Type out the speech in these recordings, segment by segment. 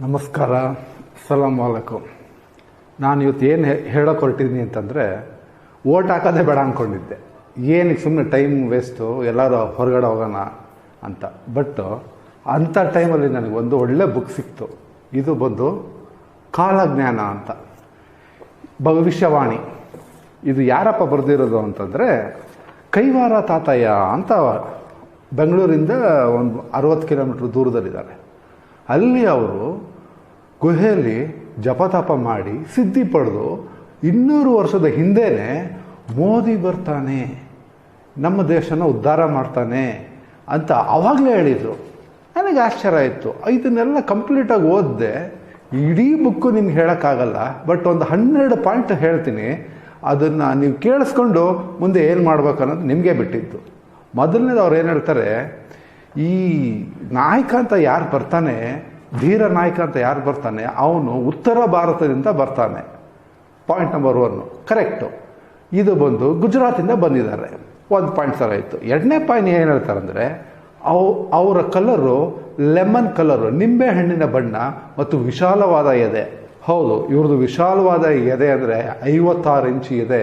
ನಮಸ್ಕಾರ ಸಲಾಮ್ ಅಲೈಕು ನಾನು ಇವತ್ತು ಏನು ಹೇಳೋಕೆ ಹೊರಟಿದ್ದೀನಿ ಅಂತಂದರೆ ಓಟ್ ಹಾಕೋದೇ ಬೇಡ ಅಂದ್ಕೊಂಡಿದ್ದೆ ಏನಕ್ಕೆ ಸುಮ್ಮನೆ ಟೈಮ್ ವೇಸ್ಟು, ಎಲ್ಲರೂ ಹೊರಗಡೆ ಹೋಗೋಣ ಅಂತ. ಬಟ್ ಅಂಥ ಟೈಮಲ್ಲಿ ನನಗೆ ಒಂದು ಒಳ್ಳೆ ಬುಕ್ ಸಿಕ್ತು. ಇದು ಬಂದು ಕಾಲಜ್ಞಾನ ಅಂತ. ಭವಿಷ್ಯವಾಣಿ. ಇದು ಯಾರಪ್ಪ ಬರೆದಿರೋದು ಅಂತಂದರೆ, ಕೈವಾರ ತಾತಯ್ಯ ಅಂತ ಬೆಂಗಳೂರಿಂದ ಒಂದು ಅರವತ್ತು ಕಿಲೋಮೀಟ್ರ್ ದೂರದಲ್ಲಿದ್ದಾರೆ. ಅಲ್ಲಿ ಅವರು ಗುಹೆಯಲ್ಲಿ ಜಪತಪ ಮಾಡಿ ಸಿದ್ಧಿ ಪಡೆದು ಇನ್ನೂರು ವರ್ಷದ ಹಿಂದೆನೇ ಮೋದಿ ಬರ್ತಾನೆ, ನಮ್ಮ ದೇಶನ ಉದ್ಧಾರ ಮಾಡ್ತಾನೆ ಅಂತ ಆವಾಗಲೇ ಹೇಳಿದರು. ನನಗೆ ಆಶ್ಚರ್ಯ ಆಯಿತು. ಇದನ್ನೆಲ್ಲ ಕಂಪ್ಲೀಟಾಗಿ ಓದಿದೆ. ಇಡೀ ಬುಕ್ಕು ನಿಮ್ಗೆ ಹೇಳೋಕ್ಕಾಗಲ್ಲ ಬಟ್ ಒಂದು ಹನ್ನೆರಡು ಪಾಯಿಂಟ್ ಹೇಳ್ತೀನಿ. ಅದನ್ನು ನೀವು ಕೇಳಿಸ್ಕೊಂಡು ಮುಂದೆ ಏನು ಮಾಡ್ಬೇಕು ಅನ್ನೋದು ನಿಮಗೆ ಬಿಟ್ಟಿದ್ದು. ಮೊದಲನೇದು ಅವ್ರು ಏನು ಹೇಳ್ತಾರೆ, ಈ ನಾಯಕ ಅಂತ ಯಾರು ಬರ್ತಾನೆ ಧೀರ ನಾಯಕ ಅಂತ ಯಾರು ಬರ್ತಾನೆ? ಅವನು ಉತ್ತರ ಭಾರತದಿಂದ ಬರ್ತಾನೆ. ಪಾಯಿಂಟ್ ನಂಬರ್ ಒನ್ನು ಕರೆಕ್ಟು ಇದು ಬಂದು ಗುಜರಾತಿಂದ ಬಂದಿದ್ದಾರೆ. ಒಂದು ಪಾಯಿಂಟ್ ಸರ್ ಆಯಿತು. ಎರಡನೇ ಪಾಯಿಂಟ್ ಏನು ಹೇಳ್ತಾರೆ ಅಂದರೆ, ಅವು, ಅವರ ಕಲರು ಲೆಮನ್ ಕಲರು, ನಿಂಬೆ ಹಣ್ಣಿನ ಬಣ್ಣ ಮತ್ತು ವಿಶಾಲವಾದ ಎದೆ. ಹೌದು, ಇವ್ರದ್ದು ವಿಶಾಲವಾದ ಎದೆ ಅಂದರೆ ಐವತ್ತಾರು ಇಂಚು ಎದೆ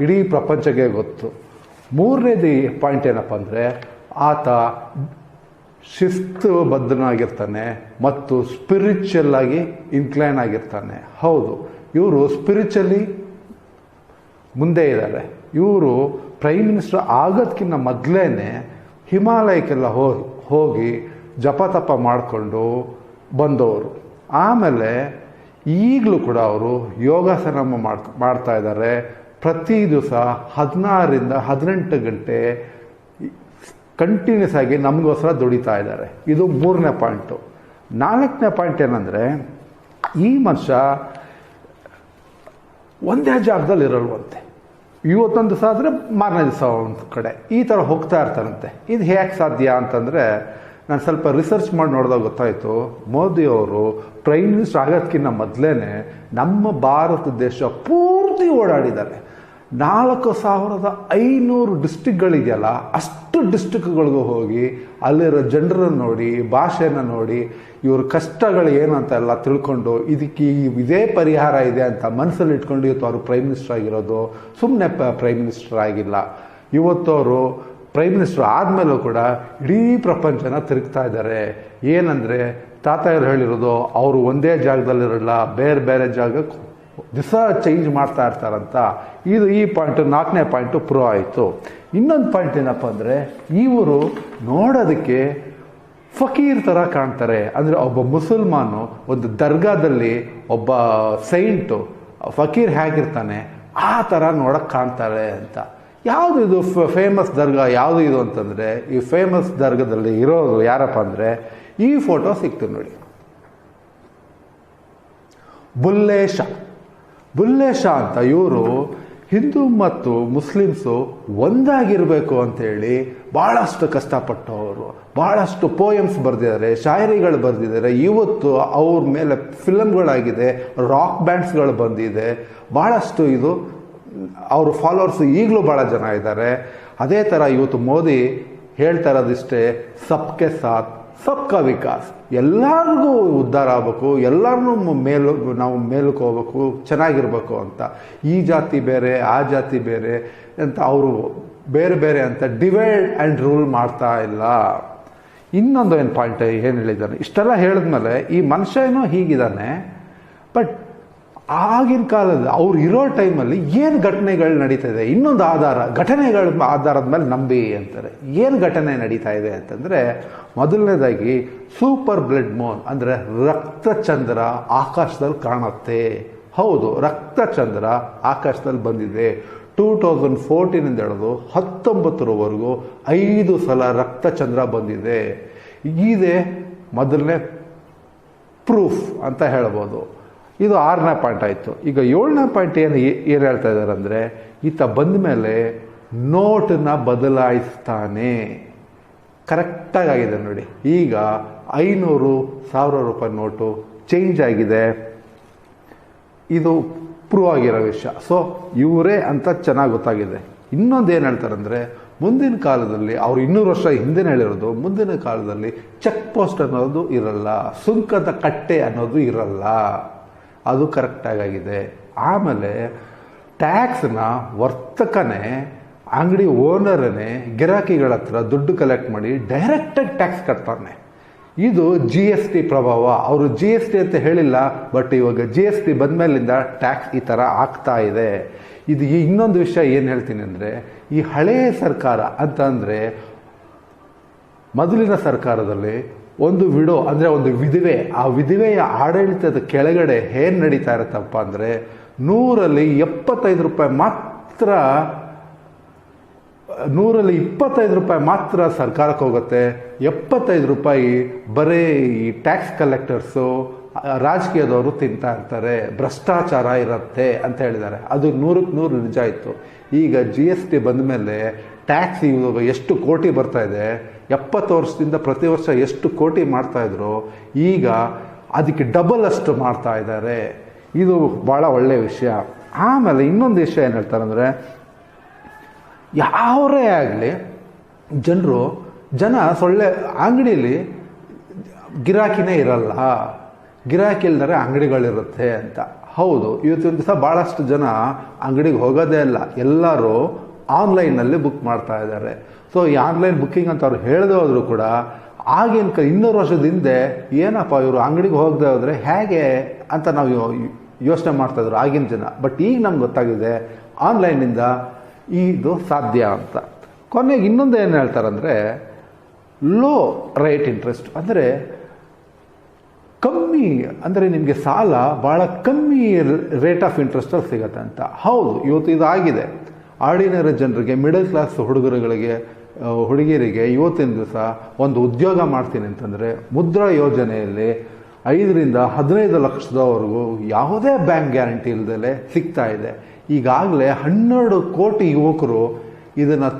ಇಡೀ ಪ್ರಪಂಚಕ್ಕೆ ಗೊತ್ತು. ಮೂರನೇದು ಪಾಯಿಂಟ್ ಏನಪ್ಪ ಅಂದರೆ, ಆತ ಶಿಸ್ತು ಬದ್ಧನಾಗಿರ್ತಾನೆ ಮತ್ತು ಸ್ಪಿರಿಚುವಲ್ ಆಗಿ ಇನ್ಕ್ಲೈನ್ ಆಗಿರ್ತಾನೆ. ಹೌದು, ಇವರು ಸ್ಪಿರಿಚುವಲಿ ಮುಂದೆ ಇದ್ದಾರೆ. ಇವರು ಪ್ರೈಮ್ ಮಿನಿಸ್ಟರ್ ಆಗೋದಕ್ಕಿಂತ ಮೊದಲೇ ಹಿಮಾಲಯಕ್ಕೆಲ್ಲ ಹೋಗಿ ಹೋಗಿ ಜಪತಪ ಮಾಡಿಕೊಂಡು ಬಂದವರು. ಆಮೇಲೆ ಈಗಲೂ ಕೂಡ ಅವರು ಯೋಗಾಸನ ಮಾಡ್ ಮಾಡ್ತಾ ಇದ್ದಾರೆ. ಪ್ರತಿ ದಿವಸ ಹದಿನಾರರಿಂದ ಹದಿನೆಂಟು ಗಂಟೆ ಕಂಟಿನ್ಯೂಸ್ ಆಗಿ ನಮಗೋಸ್ಕರ ದುಡಿತಾ ಇದ್ದಾರೆ. ಇದು ಮೂರನೇ ಪಾಯಿಂಟು. ನಾಲ್ಕನೇ ಪಾಯಿಂಟ್ ಏನಂದರೆ, ಈ ಮನುಷ್ಯ ಒಂದೇ ಜಾಗದಲ್ಲಿ ಇರಲ್ವಂತೆ. ಇವತ್ತೊಂದು ದಿವಸ ಆದರೆ ಮಾರನೇ ದಿವಸ ಒಂದು ಕಡೆ. ಈ ಥರ ಹೋಗ್ತಾ ಇರ್ತಾರಂತೆ ಇದು ಹೇಗೆ ಸಾಧ್ಯ ಅಂತಂದರೆ, ನಾನು ಸ್ವಲ್ಪ ರಿಸರ್ಚ್ ಮಾಡಿ ನೋಡಿದಾಗ ಗೊತ್ತಾಯಿತು ಮೋದಿಯವರು ಪ್ರೈಮ್ ಮಿನಿಸ್ಟರ್ ಆಗೋದಕ್ಕಿಂತ ಮೊದಲೇ ನಮ್ಮ ಭಾರತ ದೇಶ ಪೂರ್ತಿ ಓಡಾಡಿದ್ದಾರೆ. ನಾಲ್ಕು ಸಾವಿರದ ಐನೂರು ಡಿಸ್ಟಿಕ್ಗಳಿದೆಯಲ್ಲ ಅಷ್ಟು ಡಿಸ್ಟಿಕ್ಗಳಿಗೂ ಹೋಗಿ, ಅಲ್ಲಿರೋ ಜನರನ್ನು ನೋಡಿ, ಭಾಷೆನ ನೋಡಿ, ಇವ್ರ ಕಷ್ಟಗಳು ಏನು ಅಂತ ಎಲ್ಲ ತಿಳ್ಕೊಂಡು, ಇದಕ್ಕೆ ಇದೇ ಪರಿಹಾರ ಇದೆ ಅಂತ ಮನಸ್ಸಲ್ಲಿ ಇಟ್ಕೊಂಡು ಇವತ್ತು ಅವರು ಪ್ರೈಮ್ ಮಿನಿಸ್ಟರ್ ಆಗಿರೋದು ಸುಮ್ಮನೆ ಪ್ರೈಮ್ ಮಿನಿಸ್ಟರ್ ಆಗಿಲ್ಲ. ಇವತ್ತು ಅವರು ಪ್ರೈಮ್ ಮಿನಿಸ್ಟರ್ ಆದಮೇಲೂ ಕೂಡ ಇಡೀ ಪ್ರಪಂಚನ ತಿರುಗ್ತಾ ಇದ್ದಾರೆ. ಏನಂದರೆ ತಾತಾಯರು ಹೇಳಿರೋದು, ಅವರು ಒಂದೇ ಜಾಗದಲ್ಲಿರಲ್ಲ, ಬೇರೆ ಬೇರೆ ಜಾಗಕ್ಕೆ ದಿವಸ ಚೇಂಜ್ ಮಾಡ್ತಾ ಇರ್ತಾರಂತ. ಇದು ಈ ಪಾಯಿಂಟು ನಾಲ್ಕನೇ ಪಾಯಿಂಟು ಪ್ರೂವ್ ಆಯಿತು. ಇನ್ನೊಂದು ಪಾಯಿಂಟ್ ಏನಪ್ಪ ಅಂದರೆ ಇವರು ನೋಡೋದಕ್ಕೆ ಫಕೀರ್ ಥರ ಕಾಣ್ತಾರೆ. ಅಂದರೆ ಒಬ್ಬ ಮುಸಲ್ಮಾನು, ಒಂದು ದರ್ಗಾದಲ್ಲಿ ಒಬ್ಬ ಸೈಂಟು ಫಕೀರ್ ಹೇಗಿರ್ತಾನೆ, ಆ ಥರ ನೋಡೋಕ್ಕೆ ಕಾಣ್ತಾರೆ ಅಂತ. ಯಾವುದು ಇದು ಫೇಮಸ್ ದರ್ಗಾ, ಯಾವುದು ಇದು ಅಂತಂದರೆ, ಈ ಫೇಮಸ್ ದರ್ಗಾದಲ್ಲಿ ಇರೋದು ಯಾರಪ್ಪ ಅಂದರೆ, ಈ ಫೋಟೋ ಸಿಕ್ತು ನೋಡಿ. ಬುಲ್ಲೇಶ. ಬುಲ್ಲೇಶ ಅಂತ ಇವರು ಹಿಂದೂ ಮತ್ತು ಮುಸ್ಲಿಮ್ಸು ಒಂದಾಗಿರಬೇಕು ಅಂತೇಳಿ ಭಾಳಷ್ಟು ಕಷ್ಟಪಟ್ಟವರು. ಭಾಳಷ್ಟು ಪೋಯಮ್ಸ್ ಬರೆದಿದ್ದಾರೆ, ಶಾಯರಿಗಳು ಬರೆದಿದ್ದಾರೆ. ಇವತ್ತು ಅವ್ರ ಮೇಲೆ ಫಿಲಮ್ಗಳಾಗಿದೆ ರಾಕ್ ಬ್ಯಾಂಡ್ಸ್ಗಳು ಬಂದಿದೆ. ಭಾಳಷ್ಟು ಇದು, ಅವ್ರ ಫಾಲೋವರ್ಸ್ ಈಗಲೂ ಭಾಳ ಜನ ಇದ್ದಾರೆ. ಅದೇ ಥರ ಇವತ್ತು ಮೋದಿ ಹೇಳ್ತಾ ಇರೋದಿಷ್ಟೇ, ಸಬ್ಕೆ ಸಾಥ್ ಸಬ್ಕಾ ವಿಕಾಸ್. ಎಲ್ಲರಿಗೂ ಉದ್ಧಾರ ಆಗಬೇಕು ಎಲ್ಲರನ್ನೂ ಮೇಲು ನಾವು ಮೇಲಕ್ಕೆ ಹೋಗ್ಬೇಕು, ಚೆನ್ನಾಗಿರ್ಬೇಕು ಅಂತ. ಈ ಜಾತಿ ಬೇರೆ, ಆ ಜಾತಿ ಬೇರೆ ಅಂತ ಅವರು ಬೇರೆ ಬೇರೆ ಅಂತ ಡಿವೈಡ್ ಆ್ಯಂಡ್ ರೂಲ್ ಮಾಡ್ತಾ ಇಲ್ಲ. ಇನ್ನೊಂದು ಏನು ಪಾಯಿಂಟ್ ಏನು ಹೇಳಿದ್ದಾನೆ? ಇಷ್ಟೆಲ್ಲ ಹೇಳಿದ್ಮೇಲೆ ಈ ಮನುಷ್ಯ ಏನೋ ಹೀಗಿದ್ದಾನೆ ಬಟ್ ಆಗಿನ ಕಾಲದಲ್ಲಿ ಅವ್ರು ಇರೋ ಟೈಮಲ್ಲಿ ಏನು ಘಟನೆಗಳು ನಡೀತಾ ಇದೆ ಇನ್ನೊಂದು ಆಧಾರ, ಘಟನೆಗಳ ಆಧಾರದ ಮೇಲೆ ನಂಬಿ ಅಂತಾರೆ. ಏನು ಘಟನೆ ನಡೀತಾ ಇದೆ ಅಂತಂದರೆ, ಮೊದಲನೇದಾಗಿ ಸೂಪರ್ ಬ್ಲಡ್ ಮೋನ್ ಅಂದರೆ ರಕ್ತಚಂದ್ರ ಆಕಾಶದಲ್ಲಿ ಕಾಣುತ್ತೆ. ಹೌದು, ರಕ್ತಚಂದ್ರ ಆಕಾಶದಲ್ಲಿ ಬಂದಿದೆ. ಟೂ ತೌಸಂಡ್ ಫೋರ್ಟೀನಿಂದ ಹಿಡಿದು ಹತ್ತೊಂಬತ್ತರವರೆಗೂ ಐದು ಸಲ ರಕ್ತಚಂದ್ರ ಬಂದಿದೆ. ಇದೇ ಮೊದಲನೇ ಪ್ರೂಫ್ ಅಂತ ಹೇಳ್ಬೋದು. ಇದು ಆರನೇ ಪಾಯಿಂಟ್ ಆಯಿತು. ಈಗ ಏಳನೇ ಪಾಯಿಂಟ್ ಏನು ಏನು ಹೇಳ್ತಾ ಇದ್ದಾರೆ ಅಂದರೆ, ಈತ ಬಂದ ಮೇಲೆ ನೋಟನ್ನ ಬದಲಾಯಿಸ್ತಾನೆ. ಕರೆಕ್ಟಾಗಿ ಆಗಿದೆ ನೋಡಿ. ಈಗ ಐನೂರು ಸಾವಿರ ರೂಪಾಯಿ ನೋಟು ಚೇಂಜ್ ಆಗಿದೆ. ಇದು ಪ್ರೂವ್ ಆಗಿರೋ ವಿಷಯ. ಸೊ ಇವರೇ ಅಂತ ಚೆನ್ನಾಗಿ ಗೊತ್ತಾಗಿದೆ. ಇನ್ನೊಂದು ಏನು ಹೇಳ್ತಾರೆ ಅಂದರೆ, ಮುಂದಿನ ಕಾಲದಲ್ಲಿ ಅವರು ಇನ್ನೂರು ವರ್ಷ ಹಿಂದೆ ಹೇಳಿರೋದು, ಮುಂದಿನ ಕಾಲದಲ್ಲಿ ಚೆಕ್ ಪೋಸ್ಟ್ ಅನ್ನೋದು ಇರಲ್ಲ. ಸುಂಕದ ಕಟ್ಟೆ ಅನ್ನೋದು ಇರಲ್ಲ. ಅದು ಕರೆಕ್ಟಾಗಿದೆ ಆಮೇಲೆ ಟ್ಯಾಕ್ಸ್ನ ವರ್ತಕನೇ, ಅಂಗಡಿ ಓನರನೇ ಗಿರಾಕಿಗಳ ಹತ್ರ ದುಡ್ಡು ಕಲೆಕ್ಟ್ ಮಾಡಿ ಡೈರೆಕ್ಟಾಗಿ ಟ್ಯಾಕ್ಸ್ ಕಟ್ತಾನೆ ಇದು ಜಿ ಎಸ್ ಟಿ ಪ್ರಭಾವ. ಅವರು ಜಿ ಎಸ್ ಟಿ ಅಂತ ಹೇಳಿಲ್ಲ ಬಟ್ ಇವಾಗ ಜಿ ಎಸ್ ಟಿ ಬಂದ ಮೇಲಿಂದ ಟ್ಯಾಕ್ಸ್ ಈ ಥರ ಆಗ್ತಾ ಇದೆ. ಇದು ಇನ್ನೊಂದು ವಿಷಯ ಏನು ಹೇಳ್ತೀನಿ ಅಂದರೆ, ಈ ಹಳೆಯ ಸರ್ಕಾರ ಅಂತ ಅಂದರೆ, ಮೊದಲಿನ ಸರ್ಕಾರದಲ್ಲಿ ಒಂದು ವಿಡೋ, ಅಂದರೆ ಒಂದು ವಿಧವೆ, ಆ ವಿಧವೆಯ ಆಡಳಿತದ ಕೆಳಗಡೆ ಏನು ನಡೀತಾ ಇರುತ್ತಪ್ಪ ಅಂದರೆ ನೂರಲ್ಲಿ ಎಪ್ಪತ್ತೈದು ರೂಪಾಯಿ ಮಾತ್ರ, ನೂರಲ್ಲಿ ಇಪ್ಪತ್ತೈದು ರೂಪಾಯಿ ಮಾತ್ರ ಸರ್ಕಾರಕ್ಕೆ ಹೋಗುತ್ತೆ. ಎಪ್ಪತ್ತೈದು ರೂಪಾಯಿ ಬರೀ ಈ ಟ್ಯಾಕ್ಸ್ ಕಲೆಕ್ಟರ್ಸು ರಾಜಕೀಯದವರು ತಿಂತಾ ಇರ್ತಾರೆ. ಭ್ರಷ್ಟಾಚಾರ ಇರುತ್ತೆ ಅಂತ ಹೇಳಿದ್ದಾರೆ. ಅದು ನೂರಕ್ಕೆ ನೂರು ನಿಜ ಇತ್ತು. ಈಗ ಜಿ ಎಸ್ ಟಿ ಬಂದ ಮೇಲೆ ಟ್ಯಾಕ್ಸ್ ಇವಾಗ ಎಷ್ಟು ಕೋಟಿ ಬರ್ತಾ ಇದೆ? ಎಪ್ಪತ್ತು ವರ್ಷದಿಂದ ಪ್ರತಿ ವರ್ಷ ಎಷ್ಟು ಕೋಟಿ ಮಾಡ್ತಾಯಿದ್ರು ಈಗ ಅದಕ್ಕೆ ಡಬಲ್ ಅಷ್ಟು ಮಾಡ್ತಾ ಇದ್ದಾರೆ. ಇದು ಭಾಳ ಒಳ್ಳೆಯ ವಿಷಯ. ಆಮೇಲೆ ಇನ್ನೊಂದು ವಿಷಯ ಏನು ಹೇಳ್ತಾರೆ ಅಂದರೆ, ಯಾವರೇ ಆಗಲಿ, ಜನರು, ಜನ ಸೊಳ್ಳೆ ಅಂಗಡಿಯಲ್ಲಿ ಗಿರಾಕಿನೇ ಇರಲ್ಲ. ಗಿರಾಕಿ ಇಲ್ದರೆ ಅಂಗಡಿಗಳಿರುತ್ತೆ ಅಂತ. ಹೌದು, ಇವತ್ತಿನ ದಿವಸ ಭಾಳಷ್ಟು ಜನ ಅಂಗಡಿಗೆ ಹೋಗೋದೇ ಇಲ್ಲ. ಎಲ್ಲರೂ ಆನ್ಲೈನಲ್ಲಿ ಬುಕ್ ಮಾಡ್ತಾ ಇದ್ದಾರೆ. ಸೊ ಈ ಆನ್ಲೈನ್ ಬುಕ್ಕಿಂಗ್ ಅಂತ ಅವ್ರು ಹೇಳದೆ ಹೋದ್ರು ಕೂಡ ಆಗಿನ ಕ, ಇನ್ನೂರು ವರ್ಷದ ಹಿಂದೆ ಏನಪ್ಪ ಇವರು ಅಂಗಡಿಗೆ ಹೋಗದೆ ಹೋದರೆ ಹೇಗೆ ಅಂತ ನಾವು ಯೋಚನೆ ಮಾಡ್ತಾಯಿದ್ರು ಆಗಿನ ಜನ. ಬಟ್ ಈಗ ನಮ್ಗೆ ಗೊತ್ತಾಗಿದೆ ಆನ್ಲೈನಿಂದ ಇದು ಸಾಧ್ಯ ಅಂತ. ಕೊನೆಗೆ ಇನ್ನೊಂದು ಏನು ಹೇಳ್ತಾರಂದರೆ ಲೋ ರೇಟ್ ಇಂಟ್ರೆಸ್ಟ್ ಅಂದರೆ ಕಮ್ಮಿ, ಅಂದರೆ ನಿಮಗೆ ಸಾಲ ಭಾಳ ಕಮ್ಮಿ ರೇಟ್ ಆಫ್ ಇಂಟ್ರೆಸ್ಟಲ್ಲಿ ಸಿಗತ್ತೆ ಅಂತ. ಹೌದು, ಇವತ್ತು ಇದಾಗಿದೆ. ಆರ್ಡಿನರಿ ಜನರಿಗೆ ಮಿಡಲ್ ಕ್ಲಾಸ್ ಹುಡುಗರುಗಳಿಗೆ ಹುಡುಗಿಯರಿಗೆ ಇವತ್ತಿನ ದಿವಸ ಒಂದು ಉದ್ಯೋಗ ಮಾಡ್ತೀನಿ ಅಂತಂದರೆ ಮುದ್ರಾ ಯೋಜನೆಯಲ್ಲಿ ಐದರಿಂದ ಹದಿನೈದು ಲಕ್ಷದವರೆಗೂ ಯಾವುದೇ ಬ್ಯಾಂಕ್ ಗ್ಯಾರಂಟಿ ಇಲ್ಲದೆ ಸಿಗ್ತಾ ಇದೆ. ಈಗಾಗಲೇ ಹನ್ನೆರಡು ಕೋಟಿ ಯುವಕರು ಇದನ್ನು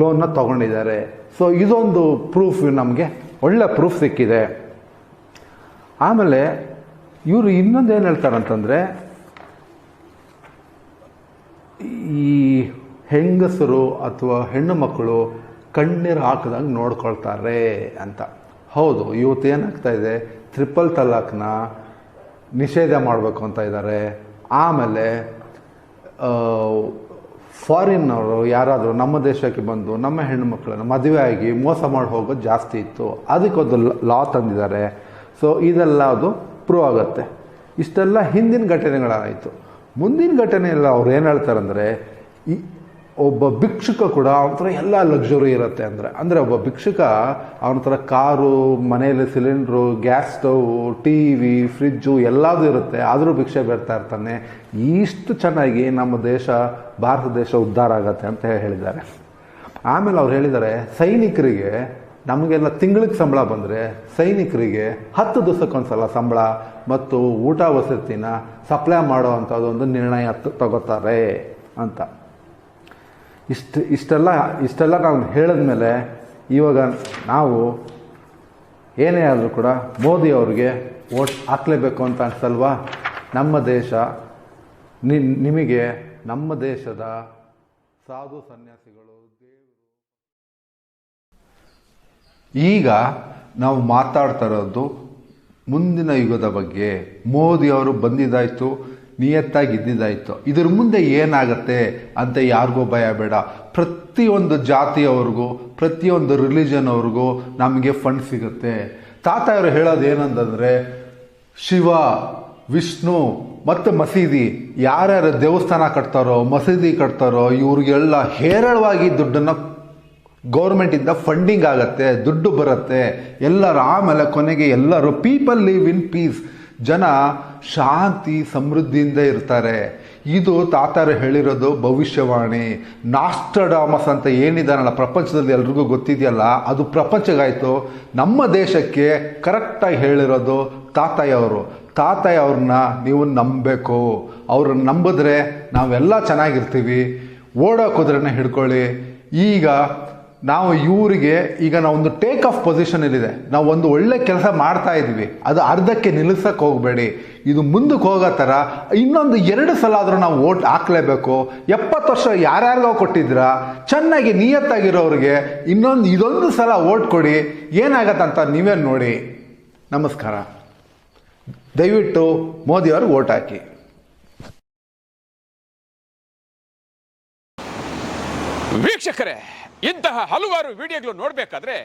ಲೋನ್ನ ತಗೊಂಡಿದ್ದಾರೆ. ಸೊ ಇದೊಂದು ಪ್ರೂಫ್ ನಮಗೆ, ಒಳ್ಳೆ ಪ್ರೂಫ್ ಸಿಕ್ಕಿದೆ. ಆಮೇಲೆ ಇವರು ಇನ್ನೊಂದು ಏನು ಹೇಳ್ತಾರಂತಂದರೆ ಈ ಹೆಂಗಸರು ಅಥವಾ ಹೆಣ್ಣು ಮಕ್ಕಳು ಕಣ್ಣೀರು ಹಾಕಿದಂಗೆ ನೋಡ್ಕೊಳ್ತಾರೆ ಅಂತ. ಹೌದು, ಇವತ್ತು ಏನಾಗ್ತಾ ಇದೆ? ತ್ರಿಪಲ್ ತಲಾಕ್ನ ನಿಷೇಧ ಮಾಡಬೇಕು ಅಂತ ಇದ್ದಾರೆ ಆಮೇಲೆ ಫಾರಿನ್ನವರು ಯಾರಾದರೂ ನಮ್ಮ ದೇಶಕ್ಕೆ ಬಂದು ನಮ್ಮ ಹೆಣ್ಣು ಮಕ್ಕಳನ್ನು ಮದುವೆ ಆಗಿ ಮೋಸ ಮಾಡಿ ಹೋಗೋದು ಜಾಸ್ತಿ ಇತ್ತು. ಅದಕ್ಕೊಂದು ಲಾ ತಂದಿದ್ದಾರೆ. ಸೊ ಇದೆಲ್ಲ ಅದು ಪ್ರೂವ್ ಆಗುತ್ತೆ. ಇಷ್ಟೆಲ್ಲ ಹಿಂದಿನ ಘಟನೆಗಳಾಯಿತು. ಮುಂದಿನ ಘಟನೆ ಎಲ್ಲ ಅವ್ರು ಏನು ಹೇಳ್ತಾರಂದರೆ, ಈ ಒಬ್ಬ ಭಿಕ್ಷುಕ ಕೂಡ ಅವನ ಥರ ಎಲ್ಲ ಲಕ್ಸುರಿ ಇರುತ್ತೆ ಅಂದರೆ ಅಂದರೆ ಒಬ್ಬ ಭಿಕ್ಷುಕ ಅವನ ಥರ ಕಾರು, ಮನೆಯಲ್ಲಿ cylinder gas stove T V fridge ಎಲ್ಲದೂ ಇರುತ್ತೆ, ಆದರೂ ಭಿಕ್ಷೆ ಬೇಡ್ತಾ ಇರ್ತಾನೆ. ಇಷ್ಟು ಚೆನ್ನಾಗಿ ನಮ್ಮ ದೇಶ, ಭಾರತ ದೇಶ ಉದ್ಧಾರ ಆಗತ್ತೆ ಅಂತ ಹೇಳಿದ್ದಾರೆ. ಆಮೇಲೆ ಅವ್ರು ಹೇಳಿದ್ದಾರೆ, ಸೈನಿಕರಿಗೆ ನಮಗೆಲ್ಲ ತಿಂಗಳಿಗೆ ಸಂಬಳ ಬಂದರೆ ಸೈನಿಕರಿಗೆ ಹತ್ತು ದಿವಸಕ್ಕೊಂದ್ಸಲ ಸಂಬಳ ಮತ್ತು ಊಟ ವಸತಿನ ಸಪ್ಲೈ ಮಾಡೋ ಅಂಥದ್ದೊಂದು ನಿರ್ಣಯ ತಗೋತಾರೆ ಅಂತ. ಇಷ್ಟು ಇಷ್ಟೆಲ್ಲ ಇಷ್ಟೆಲ್ಲ ನಾವು ಹೇಳಿದ್ಮೇಲೆ ಇವಾಗ ನಾವು ಏನೇ ಆದರೂ ಕೂಡ ಮೋದಿ ಅವ್ರಿಗೆ ವೋಟ್ ಹಾಕ್ಲೇಬೇಕು ಅಂತ ಅನ್ಸಲ್ವಾ? ನಮ್ಮ ದೇಶ ನಿಮಗೆ ನಮ್ಮ ದೇಶದ ಸಾಧು ಸನ್ಯಾಸಿಗಳು ಈಗ ನಾವು ಮಾತಾಡ್ತಾ ಇರೋದು ಮುಂದಿನ ಯುಗದ ಬಗ್ಗೆ. ಮೋದಿ ಅವರು ಬಂದಿದ್ದಾಯಿತು, ನಿಯತ್ತಾಗಿ ಇದ್ದಿದ್ದಾಯಿತು. ಇದ್ರ ಮುಂದೆ ಏನಾಗತ್ತೆ ಅಂತ ಯಾರಿಗೂ ಭಯ ಬೇಡ. ಪ್ರತಿಯೊಂದು ಜಾತಿಯವ್ರಿಗೂ, ಪ್ರತಿಯೊಂದು ರಿಲಿಜನ್ ಅವ್ರಿಗೂ ನಮಗೆ ಫಂಡ್ ಸಿಗುತ್ತೆ. ತಾತ ಅವರು ಹೇಳೋದು ಏನಂತಂದರೆ, ಶಿವ, ವಿಷ್ಣು ಮತ್ತು ಮಸೀದಿ, ಯಾರ್ಯಾರು ದೇವಸ್ಥಾನ ಕಟ್ತಾರೋ, ಮಸೀದಿ ಕಟ್ತಾರೋ, ಇವ್ರಿಗೆಲ್ಲ ಹೇರಳವಾಗಿ ದುಡ್ಡನ್ನು ಗೌರ್ಮೆಂಟಿಂದ ಫಂಡಿಂಗ್ ಆಗತ್ತೆ, ದುಡ್ಡು ಬರುತ್ತೆ, ಎಲ್ಲರೂ ಆಮೇಲೆ ಕೊನೆಗೆ ಎಲ್ಲರೂ ಪೀಪಲ್ ಲಿವ್ ಇನ್ ಪೀಸ್ ಜನ ಶಾಂತಿ, ಸಮೃದ್ಧಿಯಿಂದ ಇರ್ತಾರೆ. ಇದು ತಾತಾರು ಹೇಳಿರೋದು ಭವಿಷ್ಯವಾಣಿ. ನಾಸ್ಟಡಾಮಸ್ ಅಂತ ಏನಿದಾನಲ್ಲ, ಪ್ರಪಂಚದಲ್ಲಿ ಎಲ್ರಿಗೂ ಗೊತ್ತಿದೆಯಲ್ಲ, ಅದು ಪ್ರಪಂಚಗಾಯಿತು. ನಮ್ಮ ದೇಶಕ್ಕೆ ಕರೆಕ್ಟಾಗಿ ಹೇಳಿರೋದು ತಾತಯ್ಯವರು. ತಾತಯ್ಯ ಅವ್ರನ್ನ ನೀವು ನಂಬಬೇಕು. ಅವ್ರನ್ನ ನಂಬಿದ್ರೆ ನಾವೆಲ್ಲ ಚೆನ್ನಾಗಿರ್ತೀವಿ. ಓಡೋ ಕುದುರೆನ ಹಿಡ್ಕೊಳ್ಳಿ. ಈಗ ನಾವು ಇವರಿಗೆ ಈಗ ನಾವು ಒಂದು ಟೇಕ್ ಆಫ್ ಪೊಸಿಷನ್ ಇದೆ ನಾವು ಒಂದು ಒಳ್ಳೆ ಕೆಲಸ ಮಾಡ್ತಾ ಇದ್ವಿ ಅದು ಅರ್ಧಕ್ಕೆ ನಿಲ್ಲಿಸಕ್ಕೆ ಹೋಗಬೇಡಿ. ಇದು ಮುಂದಕ್ಕೆ ಹೋಗೋ ಥರ ಇನ್ನೊಂದು ಎರಡು ಸಲ ಆದರೂ ನಾವು ಓಟ್ ಹಾಕ್ಲೇಬೇಕು. ಎಪ್ಪತ್ತು ವರ್ಷ ಯಾರ್ಯಾರಿಗೋ ಕೊಟ್ಟಿದ್ರ ಚೆನ್ನಾಗಿ ನಿಯತ್ತಾಗಿರೋರಿಗೆ ಇನ್ನೊಂದು, ಇದೊಂದು ಸಲ ಓಟ್ ಕೊಡಿ. ಏನಾಗತ್ತಂತ ನೀವೇ ನೋಡಿ? ನಮಸ್ಕಾರ. ದಯವಿಟ್ಟು ಮೋದಿಯವ್ರಿಗೆ ಓಟ್ ಹಾಕಿ. ವೀಕ್ಷಕರೇ ಇಂತಹ ಹಲವಾರು ವಿಡಿಯೋಗಳು ನೋಡಬೇಕಾದ್ರೆ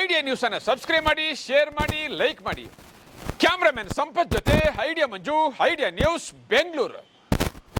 ಐಡಿಯಾ ನ್ಯೂಸನ್ನು ಸಬ್ಸ್ಕ್ರೈಬ್ ಮಾಡಿ, ಶೇರ್ ಮಾಡಿ, ಲೈಕ್ ಮಾಡಿ. ಕ್ಯಾಮ್ರಾಮನ್ ಸಂಪತ್ ಜೊತೆ, idea Manju, idea news, Bengaluru.